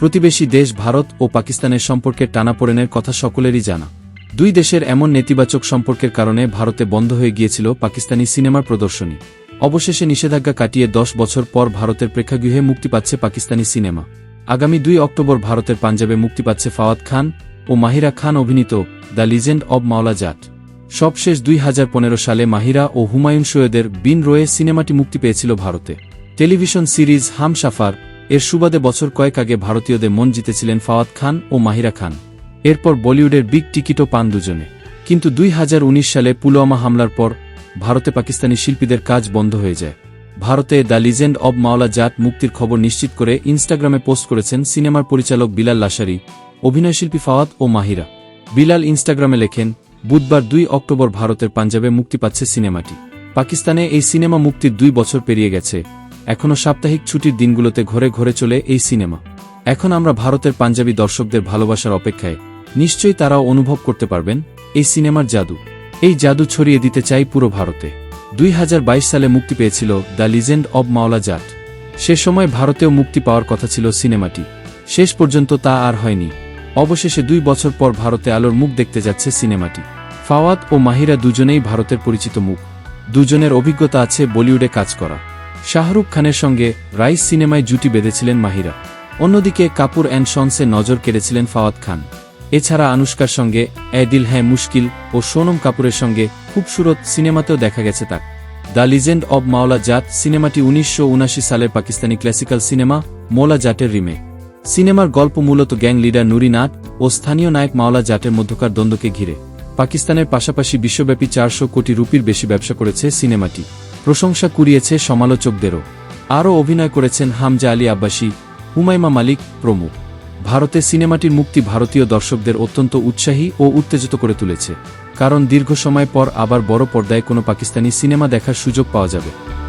প্রতিবেশী দেশ ভারত ও পাকিস্তানের সম্পর্কের টানাপোড়েনের কথা সকলেরই জানা। দুই দেশের এমন নেতিবাচক সম্পর্কের কারণে ভারতে বন্ধ হয়ে গিয়েছিল পাকিস্তানি সিনেমার প্রদর্শনী। অবশেষে নিষেধাজ্ঞা কাটিয়ে দশ বছর পর ভারতের প্রেক্ষাগৃহে মুক্তি পাচ্ছে পাকিস্তানি সিনেমা। আগামী দুই অক্টোবর ভারতের পাঞ্জাবে মুক্তি পাচ্ছে ফাওয়াদ খান ও মাহিরা খান অভিনীত দ্য লিজেন্ড অব মাওলা জাট। সবশেষ দুই হাজার পনেরো সালে মাহিরা ও হুমায়ুন সৈয়দের বিন রোয়ে সিনেমাটি মুক্তি পেয়েছিল ভারতে। টেলিভিশন সিরিজ হাম সাফার এর সুবাদে বছর কয়েক আগে ভারতীয়দের মন জিতেছিলেন ফাওয়াদ খান ও মাহিরা খান। এরপর বলিউডের বিগ টিকিটও পান দুজনে। কিন্তু দুই হাজার উনিশ সালে পুলওয়ামা হামলার পর ভারতে পাকিস্তানি শিল্পীদের কাজ বন্ধ হয়ে যায়। ভারতে দ্য লিজেন্ড অব মাওলা জাট মুক্তির খবর নিশ্চিত করে ইনস্টাগ্রামে পোস্ট করেছেন সিনেমার পরিচালক বিলাল লাসারি অভিনয়শিল্পী ফাওয়াদ ও মাহিরা। বিলাল ইনস্টাগ্রামে লেখেন, বুধবার দুই অক্টোবর ভারতের পাঞ্জাবে মুক্তি পাচ্ছে সিনেমাটি। পাকিস্তানে এই সিনেমা মুক্তির দুই বছর পেরিয়ে গেছে। এখনও সাপ্তাহিক ছুটির দিনগুলোতে ঘরে ঘরে চলে এই সিনেমা। এখন আমরা ভারতের পাঞ্জাবি দর্শকদের ভালোবাসার অপেক্ষায়। নিশ্চয়ই তারাও অনুভব করতে পারবেন, এই সিনেমার জাদু। এই জাদু ছড়িয়ে দিতে চাই পুরো ভারতে। দুই হাজার বাইশ সালে মুক্তি পেয়েছিল দ্য লিজেন্ড অব মাওলা জাট। সে সময় ভারতেও মুক্তি পাওয়ার কথা ছিল সিনেমাটি। শেষ পর্যন্ত তা আর হয়নি। অবশেষে দুই বছর পর ভারতে আলোর মুখ দেখতে যাচ্ছে সিনেমাটি। ফাওয়াদ ও মাহিরা দুজনেই ভারতের পরিচিত মুখ। দুজনের অভিজ্ঞতা আছে বলিউডে কাজ করা। শাহরুখ খানের সঙ্গে রাইস সিনেমায় জুটি বেঁধেছিলেন মাহিরা। অন্যদিকে কাপুর অ্যান্ড সন্সে নজর কেড়েছিলেন ফাওয়াদ খান। এছাড়া আনুষ্কার সঙ্গে এ দিল হ্যাঁ মুশকিল ও সোনম কাপুরের সঙ্গে খুবসুরত সিনেমাতেও দেখা গেছে তাক দ্য লিজেন্ড অব মাওলা জাট সিনেমাটি উনিশশো সালের পাকিস্তানি ক্লাসিক্যাল সিনেমা মোলা জাটের রিমে সিনেমার গল্প মূলত গ্যাং লিডার নুরি নাট ও স্থানীয় নায়ক মাওলা জাটের মধ্যকার দ্বন্দ্বকে ঘিরে। পাকিস্তানের পাশাপাশি বিশ্বব্যাপী চারশো কোটি রুপির বেশি ব্যবসা করেছে সিনেমাটি। প্রশংসা কুড়িয়েছে সমালোচকদেরও। আরও অভিনয় করেছেন হামজা আলী আব্বাসী হুমাইমা মালিক প্রমুখ। ভারতে সিনেমাটির মুক্তি ভারতীয় দর্শকদের অত্যন্ত উৎসাহী ও উত্তেজিত করে তুলেছে। কারণ দীর্ঘ সময় পর আবার বড় পর্দায় কোনো পাকিস্তানি সিনেমা দেখার সুযোগ পাওয়া যাবে।